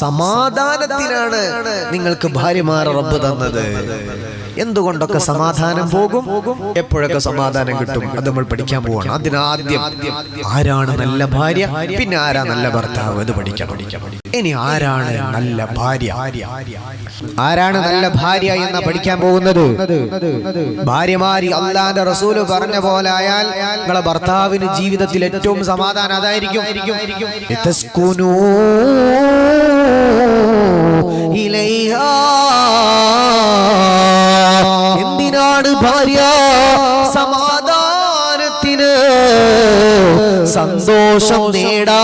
സമാധാനത്തിനാണ് നിങ്ങൾക്ക് ഭാര്യമാർ റബ്ബ് തന്നത്. എന്തുകൊണ്ടൊക്കെ സമാധാനം പോകും? എപ്പോഴൊക്കെ സമാധാനം കിട്ടും? അത് നമ്മൾ പഠിക്കാൻ പോവാണ്. അതിനാദ്യം ആരാണ് നല്ല ഭാര്യ? പിന്നെ ആരാ നല്ല ഭർത്താവ്? അത് പഠിക്കാം ഇനി ആരാണ് നല്ല ഭാര്യ? ആരാണ് നല്ല ഭാര്യ എന്ന പഠിക്കാൻ പോകുന്നത്? ഭാര്യമാരി അള്ളാന്റെ റസൂൽ പറഞ്ഞ പോലെ ആയാൽ നിങ്ങളെ ഭർത്താവിന് ജീവിതത്തിൽ ഏറ്റവും സമാധാനം അതായിരിക്കും. സന്തോഷം നേടാ.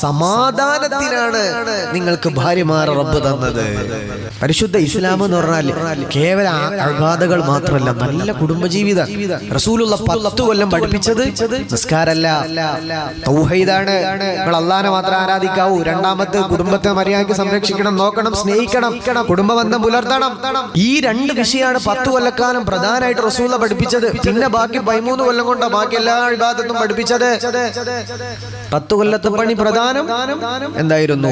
സമാധാനത്തിനാണ് നിങ്ങൾക്ക് ഭാര്യമാർ റബ്ബ് തന്നത്. പരിശുദ്ധ ഇസ്ലാം എന്ന് പറഞ്ഞാൽ കേവല അഗാധകൾ മാത്രമല്ല നല്ല കുടുംബജീവിതം. റസൂലുള്ള പത്ത് കൊല്ലം പഠിപ്പിച്ചത് നിസ്കാരല്ല. തൗഹീദാണ്. നിങ്ങൾ അള്ളാനെ മാത്രം ആരാധിക്കാവൂ. രണ്ടാമത്തെ കുടുംബത്തെ മര്യാദയ്ക്ക് സംരക്ഷിക്കണം നോക്കണം സ്നേഹിക്കണം കുടുംബ ബന്ധം പുലർത്തണം. ഈ രണ്ട് വിഷയമാണ് പത്ത് കൊല്ലക്കാലം പ്രധാനമായിട്ട് റസൂല പഠിപ്പിച്ചത്. പിന്നെ ബാക്കി പതിമൂന്ന് കൊല്ലം കൊണ്ട് ബാക്കി എല്ലാ വിഭാഗത്തും പഠിപ്പിച്ചത്. പത്ത് കൊല്ലത്തെ പണി പ്രധാനം. എന്തായിരുന്നു?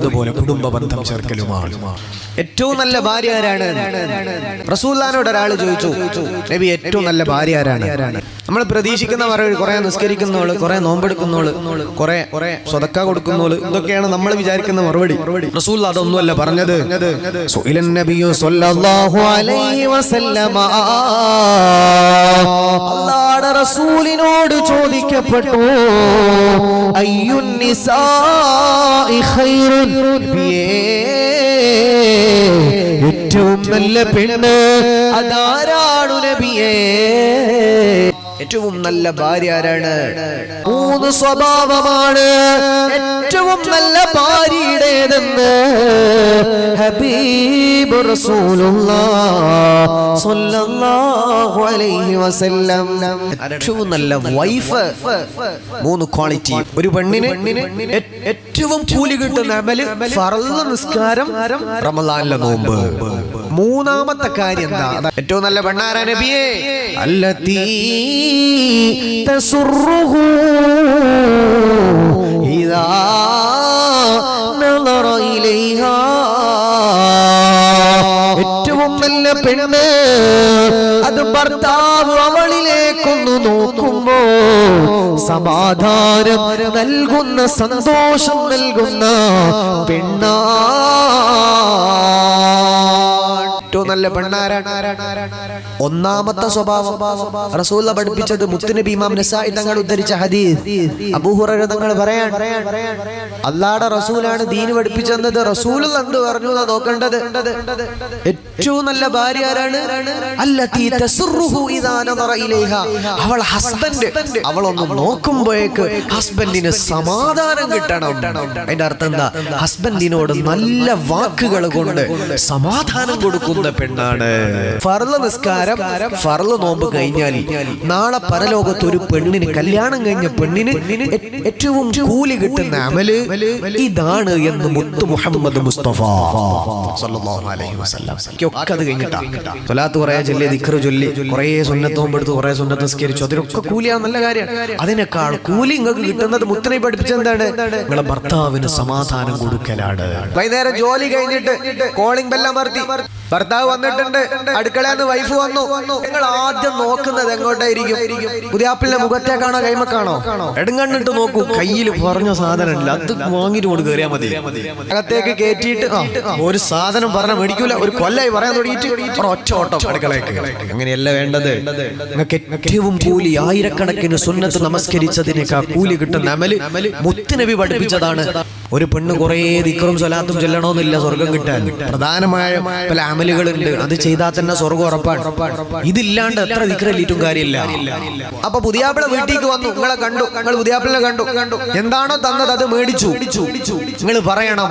അതുപോലെ കുടുംബ ബന്ധം ചേർക്കലുമാണ് ഏറ്റവും നല്ല ഭാര്യ ആരാണ്? റസൂല്ലാനോട് ഒരാൾ ചോദിച്ചു നബി ഏറ്റവും നല്ല ഭാര്യ ആരാണ്? നമ്മൾ പ്രതീക്ഷിക്കുന്ന മറുപടി കുറെ നിസ്കരിക്കുന്നവൾ കുറെ നോമ്പെടുക്കുന്നവൾ കുറെ കുറെ സ്വതക്ക കൊടുക്കുന്നോൾ ഇതൊക്കെയാണ് നമ്മൾ വിചാരിക്കുന്ന മറുപടി. റസൂൽ അതൊന്നുമല്ല പറഞ്ഞത്. റസൂലിനോട് ചോദിക്കപ്പെട്ടു. ഏറ്റവും നല്ല പെണ്ണ് അതാരാണു നബിയേ? ഏറ്റവും നല്ല ഭാര്യ ആരാണ്? മൂന്ന് സ്വഭാവമാണ്. ഏറ്റവും നല്ല ഭാര്യയുടേതെന്ന് ഹബീബ് ഏറ്റവും നല്ല വൈഫ് മൂന്ന് ക്വാളിറ്റി. ഒരു പെണ്ണിന് ഏറ്റവും കൂലി കിട്ടുന്ന അമൽ ഫറൾ നിസ്കാരം റമദാനിലെ നോമ്പ്. മൂന്നാമത്തെ കാര്യം എന്താ? ഏറ്റവും നല്ല പെണ്ണാരാ നബിയേ? അല്ലതീ തസുറുഹു. ഇദാ പെണ്ണ്. അത് ഭർത്താവ് അവളിലേക്കൊന്നു നോക്കുമ്പോ സമാധാനം നൽകുന്ന സന്തോഷം നൽകുന്ന പെണ്ണാ. ഏറ്റവും നല്ല ഒന്നാമത്തെ സ്വഭാവം. റസൂല പഠിപ്പിച്ചത് മുത്തുനബി ഇമാം തങ്ങൾ ഉദ്ധരിച്ച ഹദീസ്. അബൂഹുറ തങ്ങൾ പറയാൻ അല്ലാടെ റസൂലാണ് ദീന് പഠിപ്പിച്ചത് റസൂൽ എന്ത് പറഞ്ഞു നോക്കേണ്ടത്. ഏറ്റവും നല്ല ഭാര്യ ആരാണ്? അവൾ ഹസ്ബൻഡ്. അവൾ അവളൊന്ന് നോക്കുമ്പോഴേക്ക് ഹസ്ബൻഡിന് സമാധാനം കിട്ടണം. അതിന്റെ അർത്ഥം എന്താ? ഹസ്ബൻഡിനോട് നല്ല വാക്കുകൾ കൊണ്ട് സമാധാനം കൊടുക്കുന്ന. പെണ്ണാണ്. ഫർൾ നിസ്കാരം ഫർൾ നോമ്പ് കഴിഞ്ഞാൽ നാളെ പരലോകത്ത് ഒരു പെണ്ണിന് കല്യാണം കഴിഞ്ഞ പെണ്ണിന് ഏറ്റവും കൂലി കിട്ടുന്ന അമൽ ഇതാണ് എന്ന് മുത്ത് മുഹമ്മദ് മുസ്തഫ സുന്നത്ത് കൂലിയാണ് നല്ല കാര്യമാണ് അതിനേക്കാൾ കൂലി നിങ്ങൾക്ക് കിട്ടുന്നത് മുത്തനെ പഠിപ്പിച്ചത് എന്താണ്? നിങ്ങളെ ഭർത്താവിന് സമാധാനം കൊടുക്കലാണ്. വൈകുന്നേരം ജോലി കഴിഞ്ഞിട്ട് കോളിംഗ് ബെല്ലാം മർത്തി ഭർത്താവ് വന്നിട്ടുണ്ട്. അടുക്കളന്ന് വൈഫ് വന്നു. നിങ്ങൾ ആദ്യം നോക്കുന്നത് എങ്ങോട്ടായിരിക്കും? പുതിയാപ്പിളിന്റെ മുഖത്തേക്കാണോ കൈമക്കാണോ എടുങ്കണ്ണിട്ട് നോക്കൂ. കയ്യിൽ പറഞ്ഞ സാധനം ഇല്ല അത് വാങ്ങിട്ട് കൊണ്ട് മതി. അകത്തേക്ക് കയറ്റിയിട്ട് ഒരു സാധനം പറഞ്ഞ മേടിക്കൂല. ഒരു കൊല്ലായി പറയാൻ തുടങ്ങിയിട്ട്. ഒറ്റ ഓട്ടം അടുക്കളയ്ക്ക് അങ്ങനെയല്ല വേണ്ടത്. നിങ്ങൾക്ക് ഏറ്റവും കൂലി ആയിരക്കണക്കിന് സുന്നത്ത് നമസ്കരിച്ചതിനേക്കാ കൂലി കിട്ടുന്ന അമൽ മുത്തുനബി പഠിപ്പിച്ചതാണ്. ഒരു പെണ്ണ് കുറേ ദിക്കറും സ്വലാത്തും ചെല്ലണമെന്നില്ല സ്വർഗം കിട്ടാൻ. പ്രധാനമായ പല അമലുകളുണ്ട്. അത് ചെയ്താൽ തന്നെ സ്വർഗം ഉറപ്പാണ്. ഇതില്ലാണ്ട് എത്ര ദിക്കറല്ലിട്ടും കാര്യമില്ല. അപ്പൊ പുതിയാപ്പിള വീട്ടിലേക്ക് വന്നു. നിങ്ങളെ കണ്ടു. നിങ്ങൾ പുതിയാപ്പിളിനെ കണ്ടു. കണ്ടു. എന്താണോ തന്നത് അത് മേടിച്ചു. നിങ്ങൾ പറയണം.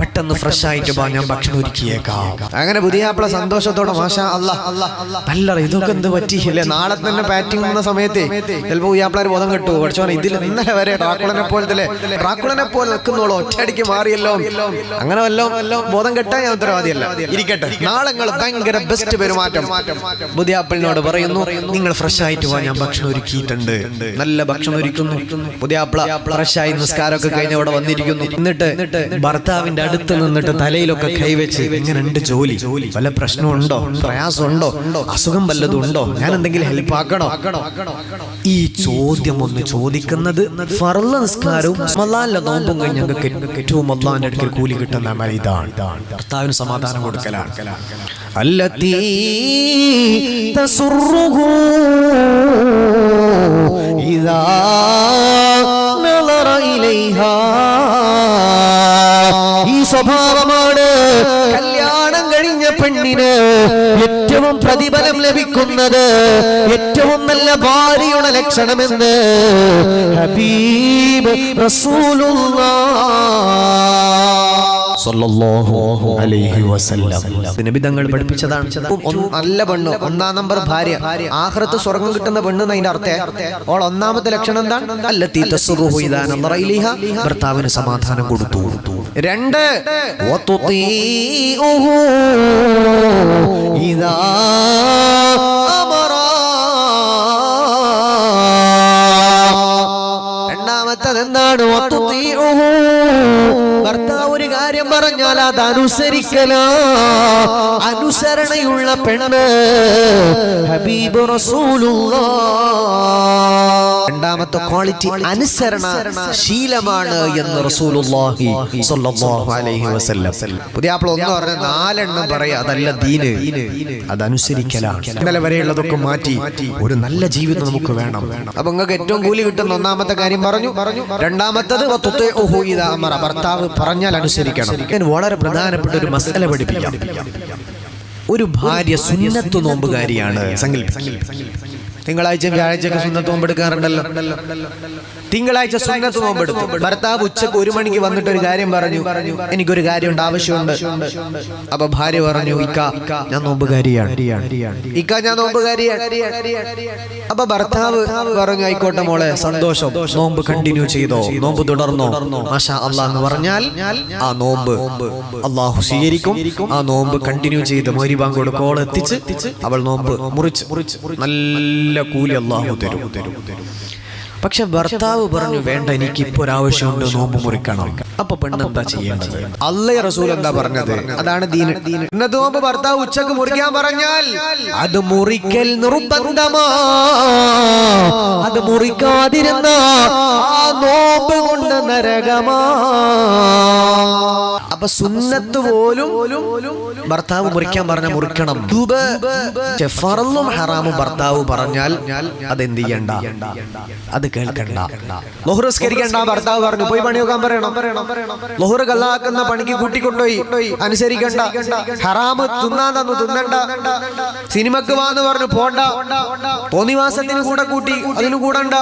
പെട്ടെന്ന് ഫ്രഷ് ആയിട്ട് വാ ഞാൻ ഭക്ഷണം ഒരുക്കിയേക്കാം. അങ്ങനെ പുതിയാപ്പിള സന്തോഷത്തോടെ മാഷാ അല്ല. അല്ല. ഇതൊക്കെ എന്ത് പറ്റിയില്ലേ നാളെ തന്നെ പാറ്റിംഗ് വന്ന സമയത്തെ ചിലപ്പോ പുതിയാപ്പിളാർ ബോധം കിട്ടു പക്ഷെ ഇതിൽ ഇന്നലെ വരെ ഡ്രാക്കുളനെ പോലെ ഡ്രാക്കുളനെ പോലെ നിൽക്കുന്നോളൂ ഒറ്റയടിക്ക് മാറിയല്ലോ. അങ്ങനെ വല്ലോ ബോധം കെട്ടാൻ ഞാൻ ഉത്തരവാദിയല്ല. ഇരിക്കട്ടെ. നാളെ നിങ്ങൾ ഭയങ്കര ബെസ്റ്റ് പെരുമാറ്റം. പുതിയാപ്പിളിനോട് പറയുന്നു നിങ്ങൾ ഫ്രഷ് ആയിട്ട് വാ ഞാൻ ഭക്ഷണം ഒരുക്കിയിട്ടുണ്ട്. നല്ല ഭക്ഷണം ഒരുക്കുന്നു. പുതിയാപ്പിള ഫ്രഷ് ആയി നിസ്കാരമൊക്കെ കഴിഞ്ഞ് അവിടെ വന്നിരിക്കുന്നു. എന്നിട്ട് ഭർത്താവിന്റെ അടുത്ത് നിന്നിട്ട് തലയിലൊക്കെ കൈവച്ച് എങ്ങനെയുണ്ട് ജോലി. വല്ല പ്രശ്നമുണ്ടോ? പ്രയാസമുണ്ടോ? അസുഖം വല്ലതും ഉണ്ടോ? ഞാൻ എന്തെങ്കിലും ഹെൽപ്പ് ആക്കണോ? ഈ ചോദ്യം ഒന്ന് ചോദിക്കുന്നത് ഫർള നിസ്കാരവും നോമ്പും കഴിഞ്ഞ് ഞങ്ങൾക്ക് ഏറ്റവും അള്ളാന്റെ അടുക്കൽ കൂലി കിട്ടുന്ന ഇതാണ്. ഭർത്താവിന് സമാധാനം കൊടുക്കലാണ്. തസുറുഹു ഈ സ്വഭാവമാണ് കല്യാണം കഴിഞ്ഞ പെണ്ണിന് ഏറ്റവും പ്രതിഫലം ലഭിക്കുന്നത് ഏറ്റവും നല്ല ഭാര്യയുടെ ലക്ഷണമെന്ന് ഹബീബ് നിബിധങ്ങൾ പഠിപ്പിച്ചതാണ്. നല്ല പെണ്ണ്. ഒന്നാം നമ്പർ ഭാര്യ. ആഹ്റത്ത് സ്വർഗം കിട്ടുന്ന പെണ്ണ് എന്നതിന്റെ അർത്ഥം ഓൾ ഒന്നാമത്തെ ലക്ഷണം എന്താണ്? ഭർത്താവിന് സമാധാനം കൊടുത്തു. രണ്ട് അമറാ. രണ്ടാമത്തത് എന്താണ് കാര്യം പറഞ്ഞാൽ അത് അനുസരിക്കലോ. അനുസരണയുള്ള പെണ്ണ് ഹബീബ് രണ്ടാമത്തെ ക്വാളിറ്റി അനുസരണ ശീലമാണ് എന്ന് റസൂലുള്ളാഹി സ്വല്ലല്ലാഹു അലൈഹി വസല്ലം. പുതിയാപ്പിള ഒന്ന് പറഞ്ഞ നാലെണ്ണം പറയാ അതല്ല ദീന്. അത് അനുസരിക്കലാണ് ഇന്നലെ വരെയുള്ളതൊക്കെ മാറ്റി ഒരു നല്ല ജീവിതം നമുക്ക് വേണം. അപ്പൊ നിങ്ങൾക്ക് ഏറ്റവും കൂലി കിട്ടുന്ന ഒന്നാമത്തെ കാര്യം പറഞ്ഞു. പറഞ്ഞു രണ്ടാമത്തത്. ഭർത്താവ് പറഞ്ഞാൽ അനുസരിക്കണം ഞാൻ വളരെ പ്രധാനപ്പെട്ട ഒരു മസല പഠിപ്പിക്കാം. ഒരു ഭാര്യ സുന്നത്ത് നോമ്പുകാരിയാണ് സങ്കല്പിക്കുക തിങ്കളാഴ്ച വ്യാഴാഴ്ചയൊക്കെ സുന്നത്ത് നോമ്പെടുക്കാറുണ്ടല്ലോ തിങ്കളാഴ്ച സുന്നത്ത് നോമ്പെടുത്തു ഭർത്താവ് ഉച്ചയ്ക്ക് ഒരു മണിക്ക് വന്നിട്ട് ഒരു കാര്യം പറഞ്ഞു. എനിക്കൊരു കാര്യമുണ്ട് ആവശ്യമുണ്ട്. അപ്പൊ ഭാര്യ പറഞ്ഞു ഇക്ക ഞാൻ നോമ്പുകാരിയാണ്. ഇക്ക ഞാൻ നോമ്പുകാരിയാണ്. അപ്പൊ ഭർത്താവ് പറഞ്ഞു ആയിക്കോട്ടെ മോളെ സന്തോഷം. നോമ്പ് കണ്ടിന്യൂ ചെയ്തോ. നോമ്പ് തുടർന്നോ? മാഷാ അള്ളാഹ് എന്ന് പറഞ്ഞാൽ ആ നോമ്പ് അള്ളാഹു സ്വീകരിക്കും. ആ നോമ്പ് കണ്ടിന്യൂ ചെയ്ത് മോരിബാങ്കോട് കോൾ എത്തിച്ച് അവൾ നോമ്പ് മുറിച്ച് നല്ല കൂലി അള്ളാഹു തരും. പക്ഷെ ഭർത്താവ് പറഞ്ഞു വേണ്ട എനിക്ക് ഇപ്പൊ ഒരു ആവശ്യമുണ്ട് നോമ്പ് മുറിക്കണം. അപ്പൊ പെണ്ണ് എന്താ ചെയ്യേണ്ടത്? അല്ലേ റസൂൽ എന്താ പറഞ്ഞത്? അതാണ് ദീൻ ഇന്നത്തെ നോമ്പ് ഭർത്താവ് ഉച്ചയ്ക്ക് മുറിക്കാൻ പറഞ്ഞാൽ അത് മുറിക്കൽ നിർബന്ധമാ. അത് മുറിക്കാതിരുന്ന ആ നോമ്പ് കൊണ്ട് നരകമാ. അപ്പൊ സുന്നത്ത് പോലും ഭർത്താവ് മുറിക്കാൻ പറഞ്ഞ മുറിക്കണം. ഫറലും ഹറാമും ഭർത്താവ് പറഞ്ഞാൽ അത് എന്ത് ചെയ്യണ്ട? അത് കേൾക്കണ്ട. ലൊഹർ സ്കരിക്കണ്ട ഭർത്താവ് പറഞ്ഞു പോയി പണി നോക്കാൻ പറയണം. ലൊഹർ കല്ലാക്കുന്ന പണിക്ക് കൂട്ടിക്കൊണ്ടുപോയി. അനുസരിക്കണ്ട. ഹറാമ് തിന്നാന്നു തിന്നണ്ട. സിനിമക്ക് വാന്ന് പറഞ്ഞു പോണ്ട. തോന്നിവാസത്തിന് കൂടെ കൂട്ടി അതിന് കൂടണ്ട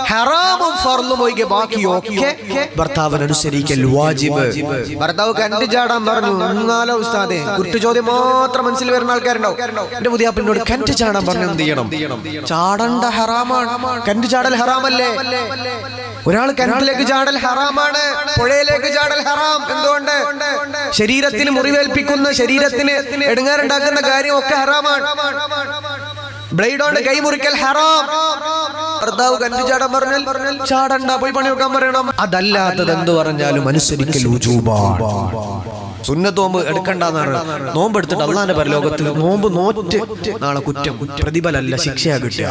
ഹറാമും ഫർലും ഒഴികെ ബാക്കിയൊക്കെ ഭർത്താവിന് അനുസരിക്കൽ വാജിബ്. ഭർത്താവ് കണ്ടു ചാടാൻ പറഞ്ഞു. എന്നാലോ ഉസ്താദെ കുറ്റു ചോദ്യം മാത്രം മനസ്സിൽ വരുന്ന ആൾക്കാരുണ്ടാവും എന്റെ പുതിയ പിന്നോട് കണ്ടു ചാടാൻ പറഞ്ഞു എന്ത് ചെയ്യണം? ചാടണ്ട ഹറാമാണ്. കണ്ടു ചാടൽ ഹറാമല്ലേ? ഒരാൾ കിണറ്റിലേക്ക് ചാടൽ ഹറാമാണ് പുഴയിലേക്ക് ചാടൽ ഹറാം. എന്തുകൊണ്ട്? ശരീരത്തിന് മുറിവേൽപ്പിക്കുന്ന ശരീരത്തിന് എടുങ്ങാറുണ്ടാക്കുന്ന കാര്യം ഒക്കെ ഹറാമാണ്. ബ്ലേഡ് കൊണ്ട് കൈ മുറിക്കൽ ഹറാം. ഭർത്താവ് കണ്ടു ചാടാൻ പറഞ്ഞാൽ ചാടണ്ട പോയി പണി വെക്കാൻ പറയണം. അതല്ലാത്തത് എന്ത് പറഞ്ഞാലും അനുസരിക്കൽ ഉജൂബാണ് സുന്നത്ത് നോമ്പ് എടുക്കണ്ടെന്നാണ് നോമ്പ് എടുത്തിട്ട് അള്ളാന്റെ പരലോകത്ത് നോമ്പ് നോറ്റ് നാളെ കുറ്റം. പ്രതിഫലല്ല ശിക്ഷയാ കിട്ടുക.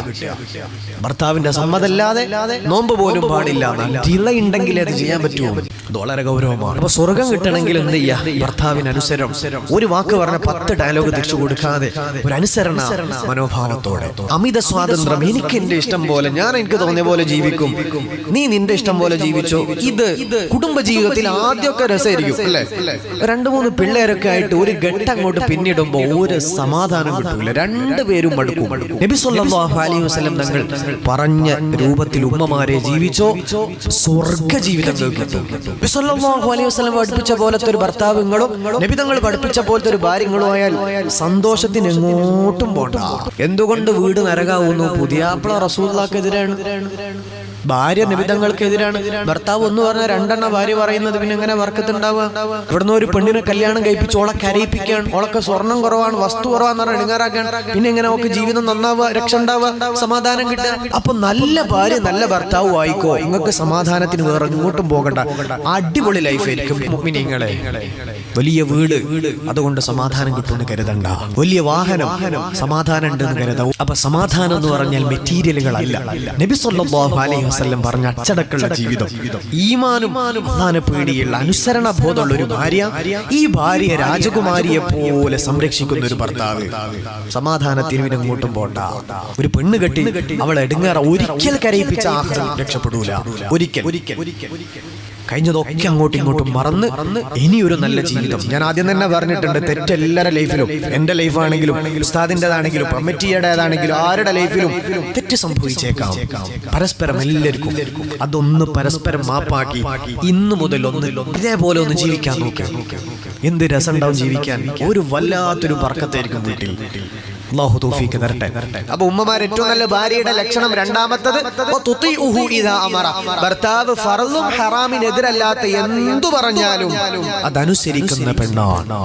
ഭർത്താവിന്റെ സമ്മതല്ലാതെ നോമ്പ് പോലും പാടില്ല. ഡില ഉണ്ടെങ്കിൽ അത് ചെയ്യാൻ പറ്റുമോ വളരെ ഗൗരവമാണ്. അപ്പൊ സ്വർഗം കിട്ടണമെങ്കിൽ എന്ത് ചെയ്യാ? ഭർത്താവിന് അനുസരണം. ഒരു വാക്ക് പറഞ്ഞ പത്ത് ഡയലോഗ് തിരിച്ചു കൊടുക്കാതെ ഒരു അനുസരണ മനോഭാവത്തോടെ. അമിത സ്വാതന്ത്ര്യം എനിക്ക് എന്റെ ഇഷ്ടം പോലെ ഞാൻ എനിക്ക് തോന്നിയ പോലെ ജീവിക്കും. നീ നിന്റെ ഇഷ്ടം പോലെ ജീവിച്ചോ? ഇത് കുടുംബ ജീവിതത്തിൽ ആദ്യമൊക്കെ രസമായിരിക്കും അല്ലേ? രണ്ടു മൂന്ന് പിള്ളേരൊക്കെ ആയിട്ട് ഒരു ഘട്ടം അങ്ങോട്ട് പിന്നിടുമ്പോ ഒരു സമാധാനം കിട്ടൂല. രണ്ടുപേരും മടുക്കും. അലൈഹി തങ്ങൾ പറഞ്ഞ രൂപത്തിൽ ഉമ്മമാരെ ജീവിച്ചോ സ്വർഗ ജീവിതം പഠിപ്പിച്ച പോലത്തെ ഒരു ഭർത്താവുങ്ങളും നബി തങ്ങൾ പഠിപ്പിച്ച പോലത്തെ ഒരു ഭാര്യങ്ങളും ആയാൽ സന്തോഷത്തിന് എങ്ങോട്ടും പോണ്ട. എന്തുകൊണ്ട് വീട് നരകാവുന്നു? പുതിയ പുതിയാപ്പിള റസൂല്ലാക്കെതിരാണ് ഭാര്യ നിബിധങ്ങൾക്കെതിരാണ് ഭർത്താവ് ഒന്ന് പറഞ്ഞ രണ്ടെണ്ണ ഭാര്യ പറയുന്നത് പിന്നെ എങ്ങനെ വർക്കത്തുണ്ടാവുക? ഇവിടുന്ന് ഒരു പെണ്ണിനെ കല്യാണം കഴിപ്പിച്ച് ഓളെ കരയിപ്പിക്കുകയാണ്. ഓളൊക്കെ സ്വർണം കുറവാണ് വസ്തു കുറവാന്ന് പറഞ്ഞാൽ ഇടുങ്ങാറാക്കാൻ പിന്നെ എങ്ങനെ ഒക്കെ ജീവിതം നന്നാവുക രക്ഷ ഉണ്ടാവുക സമാധാനം കിട്ടുക? അപ്പൊ നല്ല ഭാര്യ നല്ല ഭർത്താവ് വായിക്കോ നിങ്ങൾക്ക് സമാധാനത്തിന് വേറെ ഇങ്ങോട്ടും പോകണ്ട. അടിപൊളി ലൈഫായിരിക്കും മുഅ്മിനീങ്ങളെ വലിയ വീട് അതുകൊണ്ട് സമാധാനം കിട്ടുമെന്ന് കരുതണ്ട. വലിയ വാഹനം സമാധാനം ഉണ്ടെന്ന് കരുതാം അപ്പൊ സമാധാനം എന്ന് പറഞ്ഞാൽ മെറ്റീരിയലുകളല്ല. നബി സല്ലല്ലാഹു അലൈഹി വസല്ലം പറഞ്ഞ അച്ചടക്കുള്ള ജീവിതം. ഈമാനും പേടിയുള്ള അനുസരണ ബോധമുള്ള ഒരു ഭാര്യ ഈ ഭാര്യ രാജകുമാരിയെ പോലെ സംരക്ഷിക്കുന്ന ഒരു ഭർത്താവ്. സമാധാനത്തിന് പിന്നെ അങ്ങോട്ടും പോണ്ട. ഒരു പെണ്ണ് കെട്ടി അവൾ എടുങ്ങാറ. ഒരിക്കൽ കരയിപ്പിച്ച ആഹാരം രക്ഷപ്പെടൂല. ഒരിക്കൽ ഒരിക്കൽ ഒരിക്കൽ. കഴിഞ്ഞതൊക്കെ അങ്ങോട്ടും ഇങ്ങോട്ടും മറന്ന് ഇനിയൊരു നല്ല ജീവിതം. ഞാൻ ആദ്യം തന്നെ പറഞ്ഞിട്ടുണ്ട് തെറ്റെല്ലാരുടെ ലൈഫിലും എന്റെ ലൈഫാണെങ്കിലും ഉസ്താദിന്റെതാണെങ്കിലും കമ്മിറ്റിയുടേതാണെങ്കിലും ആരുടെ ലൈഫിലും തെറ്റ് സംഭവിച്ചേക്കാം. പരസ്പരം എല്ലാവർക്കും അതൊന്ന് പരസ്പരം മാപ്പാക്കി ഇന്ന് മുതൽ ഒന്ന് ഇതേപോലെ ഒന്ന് ജീവിക്കാൻ നോക്കാം. എന്ത് രസം ഉണ്ടാവും ജീവിക്കാൻ? ഒരു വല്ലാത്തൊരു പറക്കത്തായിരിക്കും വീട്ടിൽ. അള്ളാഹു തോഫീക്ക് തരട്ടെ. അപ്പൊ ഉമ്മമാർ ഏറ്റവും നല്ല ഭാര്യയുടെ ലക്ഷണം രണ്ടാമത്തത് അമറ. ഭർത്താവ് ഫറലും ഹറാമിനെതിരല്ലാത്ത എന്തു പറഞ്ഞാലും അതനുസരിക്കുന്ന പെണ്ണാണ്.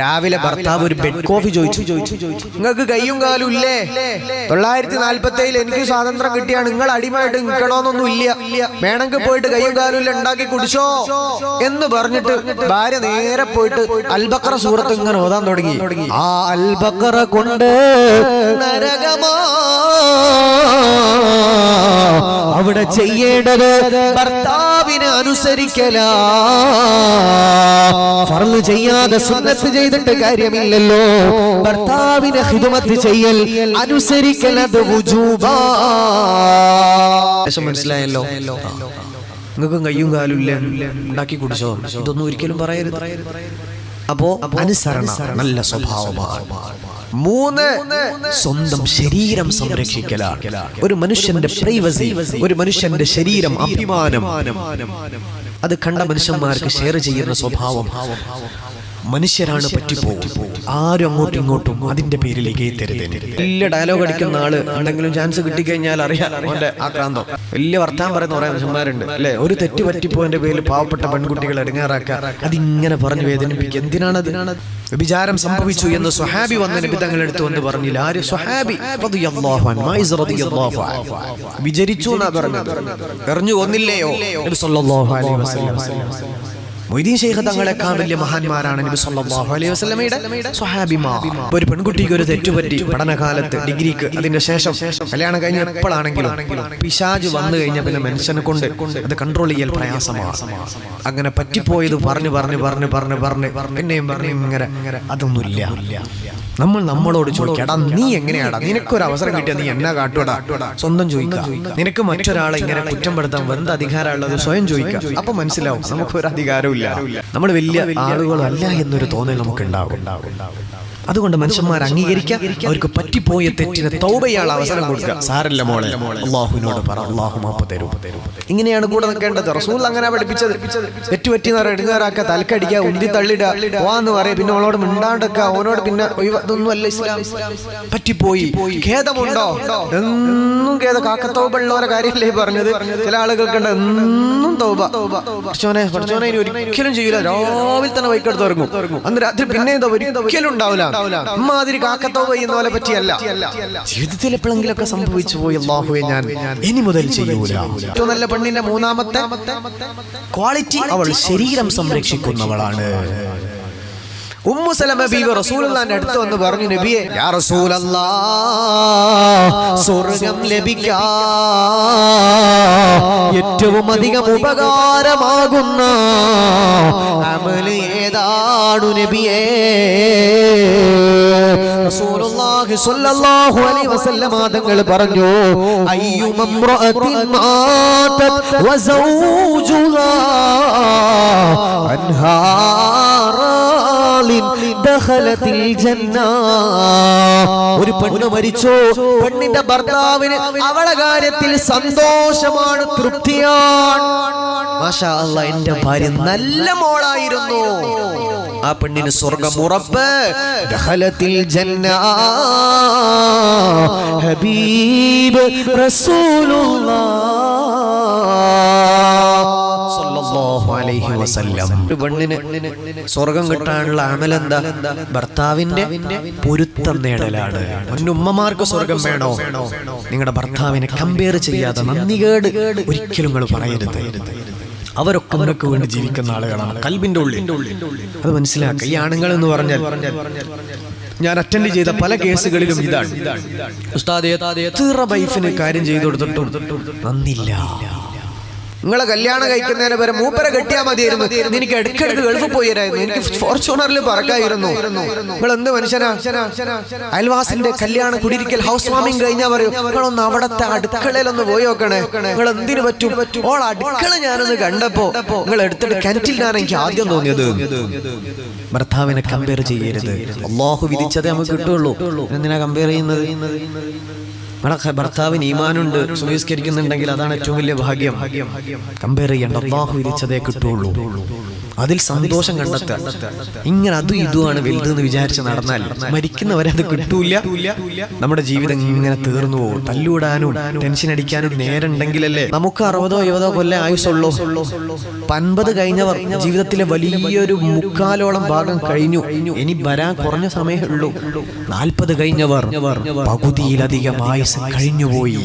രാവിലെ ഭർത്താവ് ഒരു ബെഡ് കോഫി ചോദിച്ചു. നിങ്ങൾക്ക് കയ്യും കാലും ഇല്ലേ? തൊള്ളായിരത്തി നാല്പത്തി ഏഴിൽ എനിക്ക് സ്വാതന്ത്ര്യം കിട്ടിയാണ്. നിങ്ങൾ അടിമയായിട്ട് നിൽക്കണമെന്നൊന്നും ഇല്ല. വേണമെങ്കിൽ പോയിട്ട് കയ്യും കാലും ഇല്ല ഉണ്ടാക്കി കുടിച്ചോ എന്ന് പറഞ്ഞിട്ട് ഭാര്യ നേരെ പോയിട്ട് അൽബക്കറ സൂറത്ത് ഇങ്ങനെ ഓതാൻ തുടങ്ങി. ആ അൽബക്കറ കൊണ്ട് നരകമാ? അവിടെ ചെയ്യേണ്ടത് ഭർത്താവിനെ അനുസരിക്കല. ഫർൾ ചെയ്യാതെ സുന്നത്ത് ചെയ്തിട്ട് കാര്യമില്ലല്ലോ. ഭർത്താവിനെ ഹിതുമത്ത് ചെയ്യൽ അനുസരിക്കൽ അത് മനസ്സിലായല്ലോ? നിങ്ങൾക്കും കയ്യും കാലും ഇല്ല? ഉണ്ടാക്കി കുടിച്ചോ? ഇതൊന്നും ഒരിക്കലും പറയരുത്. അപ്പോ അനുസരണ നല്ല സ്വഭാവമാണ്. മൂന്ന് സ്വന്തം ശരീരം സംരക്ഷിക്കലാണ്. ഒരു മനുഷ്യന്റെ പ്രൈവസി ഒരു മനുഷ്യന്റെ ശരീരം അഭിമാനം. അത് കണ്ട മനുഷ്യന്മാർക്ക് ഷെയർ ചെയ്യുന്ന സ്വഭാവം. മനുഷ്യരാണ് പറ്റിപ്പോകും ആരും അങ്ങോട്ടും ഇങ്ങോട്ടും അതിന്റെ പേരിലേക്ക് തരുത് വലിയ ഡയലോഗ് അടിക്കുന്ന ആൾ എന്തെങ്കിലും ചാൻസ് കിട്ടിക്കഴിഞ്ഞാൽ അറിയാം ആക്രാന്തം. വലിയ വർത്താൻ പറയുന്ന കുറെ മനുഷ്യന്മാരുണ്ട് അല്ലെ? ഒരു തെറ്റ് പറ്റിപ്പോന്റെ പേരിൽ പാവപ്പെട്ട പെൺകുട്ടികൾ എടുങ്ങാറാക്കുക അതിങ്ങനെ പറഞ്ഞു വേദനിപ്പിക്കുക. എന്തിനാണ് അതിനാണ് വിചാരം സംഭവിച്ചു എന്ന് സ്വഹാബി വന്ന നിബിധങ്ങൾ എടുത്തു എന്ന് പറഞ്ഞില്ല. ആര്? സ്വഹാബി. വിചരിച്ചു എന്നാ പറഞ്ഞത്. എറിഞ്ഞു കൊന്നില്ലയോ? മൊയ്തീൻ ശൈഖ് തങ്ങളെക്കാൾ വലിയ മഹാന്മാരാണ് നബി സല്ലല്ലാഹു അലൈഹി വസല്ലമയുടെ സ്വഹാബിമാർ. ഒരു പെൺകുട്ടിക്ക് ഒരു തെറ്റുപറ്റി പഠനകാലത്ത് ഡിഗ്രിക്ക് അതിന്റെ ശേഷം കല്യാണം കഴിഞ്ഞ എപ്പോഴാണെങ്കിലും പിശാജ് വന്നു കഴിഞ്ഞ പിന്നെ മനുഷ്യനെ കൊണ്ട് അത് കൺട്രോൾ ചെയ്യൽ പ്രയാസമാണ്. അങ്ങനെ പറ്റിപ്പോയത് പറഞ്ഞു പറഞ്ഞു പറഞ്ഞു പറഞ്ഞു പറഞ്ഞു പിന്നെയും പറഞ്ഞു ഇങ്ങനെ അതൊന്നുമില്ല. നമ്മൾ നമ്മളോട് ചോദിക്കടാ നീ എങ്ങനെയാടാ? നിനക്കൊരു അവസരം കിട്ടിയാ നീ എന്നാ കാട്ടുടാ സ്വന്തം ചോദിക്കാം. നിനക്ക് മറ്റൊരാളെ ഇങ്ങനെ കുറ്റം കുറ്റപ്പെടുത്താൻ വെന്ത് അധികാരമുള്ളത് സ്വയം ചോദിക്കാം. അപ്പൊ മനസ്സിലാവും നമുക്കൊരു അധികാരവും ഇല്ല നമ്മൾ വലിയ ആളുകളല്ല എന്നൊരു തോന്നൽ നമുക്ക് ഉണ്ടാവും അതുകൊണ്ട് മനുഷ്യന്മാർ അംഗീകരിക്കാം അവർക്ക് പറ്റിപ്പോയ തെറ്റിന് തൗബയാൾ അവസരം കൊടുക്കുക. സാരല്ല മോളെ. അള്ളാഹുവിനോട് പറ അള്ളാഹു മാപ്പ് തരൂ. ഇങ്ങനെയാണ് കൂടെ നിൽക്കേണ്ടത് റസൂൽ അങ്ങനെ പഠിപ്പിച്ചത്. തെറ്റ് പറ്റി എടുക്കാറാക്ക തലക്കടിക്കുക ഉന്തി തള്ളിടുക എന്ന് പറയാ പിന്നെ അവളോട് മിണ്ടാണ്ടക്ക അവനോട് പിന്നെ ഒഴിവ- ഇതൊന്നും അല്ല ഇസ്ലാം. പറ്റിപ്പോയി. ഖേദമുണ്ടോ? എന്നും ഖേദ. കാക്കത്തോബുള്ളവരെ കാര്യമല്ലേ കാര്യമില്ലേ പറഞ്ഞത്? ചില ആളുകൾക്ക് എന്നും തൗബ. പഠിച്ചോനെ പഠിച്ചോനെ ഇനി ഒരിക്കലും ചെയ്യൂല. രാവിലെ തന്നെ ബൈക്കെടുത്ത് ഇറങ്ങും. അന്ന് രാത്രി പിന്നെ ഒരിക്കലും ഉണ്ടാവില്ല. അമ്മാതിരി കാക്കത്തോ പെയ്യുന്ന പോലെ പറ്റിയല്ല. ജീവിതത്തിൽ എപ്പോഴെങ്കിലും ഒക്കെ സംഭവിച്ചു പോയി അള്ളാഹുവെ ഞാൻ. ഇനി മുതൽ ചെയ്യൂല. ഏറ്റവും നല്ല പെണ്ണിന്റെ മൂന്നാമത്തെ ക്വാളിറ്റി അവൾ ശരീരം സംരക്ഷിക്കുന്നവളാണ്. ഉമ്മു സലമ ബീവി റസൂലുള്ളാന്റെ അടുത്ത് വന്ന് പറഞ്ഞു നബിയെ യാ റസൂലല്ലാ സ്വർഗം ലഭിക്കാ ഏറ്റവും അധികം ഉപകാരമാകുന്ന അമൽ ഏതാണു നബിയേ? റസൂലുള്ളാഹി സ്വല്ലല്ലാഹു അലൈഹി വസല്ലം പറഞ്ഞു മാതത് വസൗജുഹാ ഒരു പെണ്ണ് മരിച്ചു. പെണ്ണിന്റെ ഭർത്താവിന് അവളെ കാര്യത്തിൽ സന്തോഷമാണ് തൃപ്തിയാണ്. എന്റെ ഭാര്യ നല്ല മോളായിരുന്നു. ആ പെണ്ണിന് സ്വർഗം ഉറപ്പ്. ദഖലത്തിൽ ജന്ന ഹബീബ് റസൂലുള്ളാഹ് അലൈഹി വസല്ലം. ഒരു സ്വർഗം കിട്ടാനുള്ള അമലെന്താ? ഭർത്താവിന്റെ പൊരുത്തം നേടലാണ്. ഉമ്മമാർക്ക് സ്വർഗം വേണോ? നിങ്ങളുടെ ഭർത്താവിനെ കമ്പയർ ചെയ്യാതെ നന്ദി കേട് ഒരിക്കലും നിങ്ങൾ പറയരുത്. അവരൊക്കെ അവരൊക്കെ വേണ്ടി ജീവിക്കുന്ന ആളുകളാണ് കൽബിന്റെ ഉള്ളിൽ. അത് മനസ്സിലാക്കുക. ഈ ആണുങ്ങൾ എന്ന് പറഞ്ഞാൽ ഞാൻ അറ്റൻഡ് ചെയ്ത പല കേസുകളിലും ഇതാണ്. ഉസ്താദേ എത്ര വൈഫിന് കാര്യം ചെയ്തു കൊടുത്തിട്ടും നന്ദില്ല നിങ്ങളെ കല്യാണം കഴിക്കുന്നതിന് വരെ മൂപ്പരെ കെട്ടിയാ മതിയായിരുന്നു. എനിക്ക് ഇടയ്ക്കിടയ്ക്ക് ഗൾഫ് പോയിരുന്നു എനിക്ക് ഫോർച്യൂണറിൽ പറക്കായിരുന്നു. നിങ്ങൾ എന്ത് മനുഷ്യനാ? അയൽവാസിന്റെ കല്യാണം കുടിയിരിക്കൽ ഹൗസ് വാമിങ് കഴിഞ്ഞാൽ പറയും. നിങ്ങളൊന്ന് അവിടത്തെ അടുക്കളയിൽ ഒന്ന് പോയി നോക്കണേ. നിങ്ങൾ എന്തിനു പറ്റും? ഓൾ അടുക്കള ഞാനൊന്ന് കണ്ടപ്പോ നിങ്ങൾ എടുത്തിട്ട് കിണറ്റിലാണ് എനിക്ക് ആദ്യം തോന്നിയത്. ഭർത്താവിനെ കമ്പയർ ചെയ്യരുത്. അള്ളാഹു വിധിച്ചതേ നമുക്ക് കിട്ടുള്ളൂ. എന്തിനാ കമ്പയർ ചെയ്യുന്നത്? ഭർത്താവിന് ഈമാനുണ്ട് സുബഹിസ്കരിക്കുന്നുണ്ടെങ്കിൽ അതാണ് ഏറ്റവും വലിയ ഭാഗ്യം. കമ്പയർ ചെയ്യേണ്ട അള്ളാഹു വിധിച്ചതേ കിട്ടുള്ളൂ. അതിൽ സന്തോഷം കണ്ടെത്തുക. ഇങ്ങനെ അതും ഇതുമാണ് വലുത് എന്ന് വിചാരിച്ച് നടന്നാൽ മരിക്കുന്നവരെ അത് കിട്ടൂല. നമ്മുടെ ജീവിതം ഇങ്ങനെ തീർന്നു പോകും. തല്ലൂടാനും ടെൻഷൻ അടിക്കാനും നേരുണ്ടെങ്കിലല്ലേ നമുക്ക് അറുപതോ എഴുപതോ കൊല്ലം ആയുസുള്ളൂ പൻപത് കഴിഞ്ഞവർ ജീവിതത്തിലെ വലിയൊരു മുക്കാലോളം ഭാഗം കഴിഞ്ഞു. ഇനി വരാൻ കുറഞ്ഞ സമയമേ ഉള്ളൂ. നാൽപ്പത് കഴിഞ്ഞവർ പകുതിയിലധികം ആയുസ് കഴിഞ്ഞുപോയി.